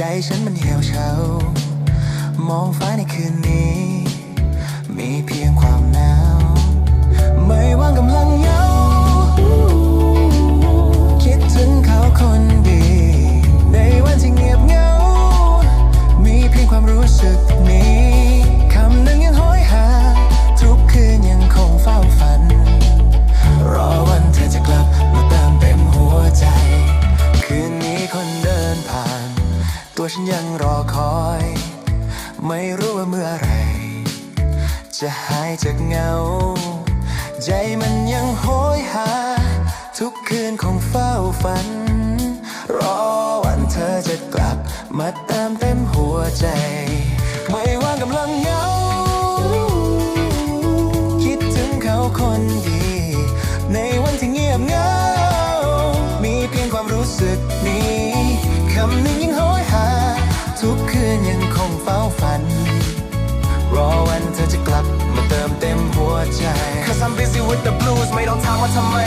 ใจฉันมันเหี่ยวเฉามองฟ้าในคืนนี้ มีเพียงความหนาวไม่ว่างกำลังเหงาคิดถึงเขาคนดี ในวันที่เงียบเหงา มีเพียงความรู้สึก ฉันยังรอคอย ไม่รู้ว่าเมื่อไร จะหายจากเงา ใจมันยังโหยหา ทุกคืนคงเฝ้าฝัน ม่ต้องถามว่าทำไม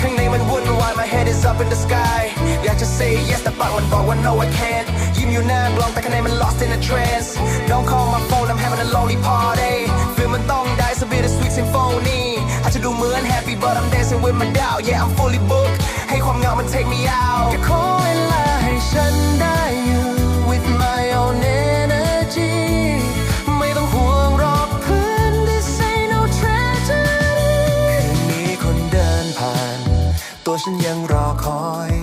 ข้างในมันวุ่นวาย my head is up in the sky อยากจะ say yes แต่ปากมันบอกว่า no I can't ยิ้มอยู่หน้ากลองแต่ข้างในมัน lost in a trance Don't call my phone I'm having a lonely party feel มันต้องได้ so be the sweet symphony อาจจะดูเหมือน happy but I'm dancing with my doubt yeah I'm fully booked ให้ความเหงามัน take me out แค่ขอเวลาให้ฉันได้อยู่ ตัวฉันยังรอคอย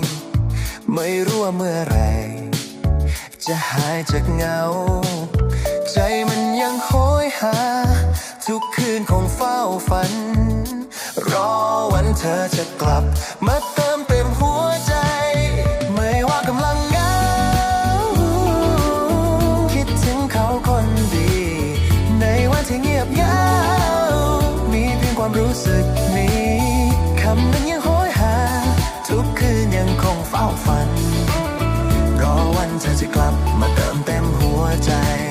ไม่รู้ว่าเมื่อไหรจะหายจากเงา ใจมันยังโหยหา ทุกคืนคงเฝ้าฝัน รอวันเธอจะกลับ มาเติมเต็มหัวใจ ไม่ว่ากำลังเหงา คิดถึงเขาคนดี ในวันที่เงียบเหงา มีเพียงความรู้สึกนี้ คำนั้นยัง ยังคงเฝ้าฝัน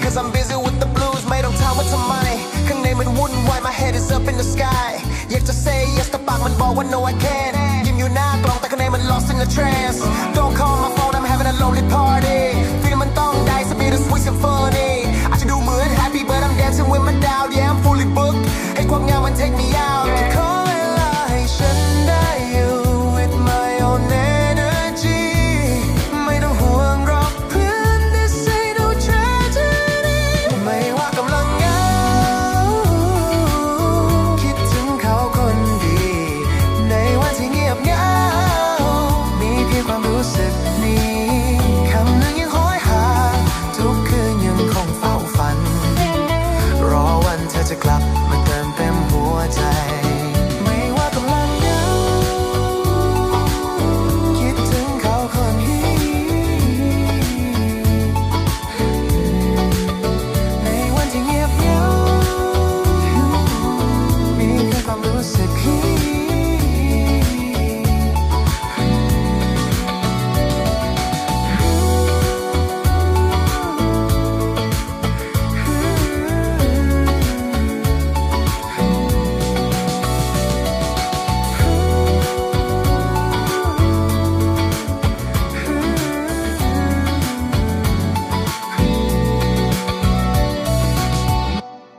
Cause I'm busy with the blues ไม่ต้องถามว่าทำไม ข้างในมันวุ่นวาย my head is up in the sky. อยากจะ say yes แต่ปากมันบอกว่า no I can't ยิ้มอยู่หน้ากล้องแต่ข้างในมัน lost in the trance. Don't call my phone I'm having a lonely party. ฟีลมันต้องได้สปีด sweet symphony อาจจะดูเหมือน happy but I'm dancing with my doubt. Yeah I'm fully booked. ให้ความงามมัน take me out.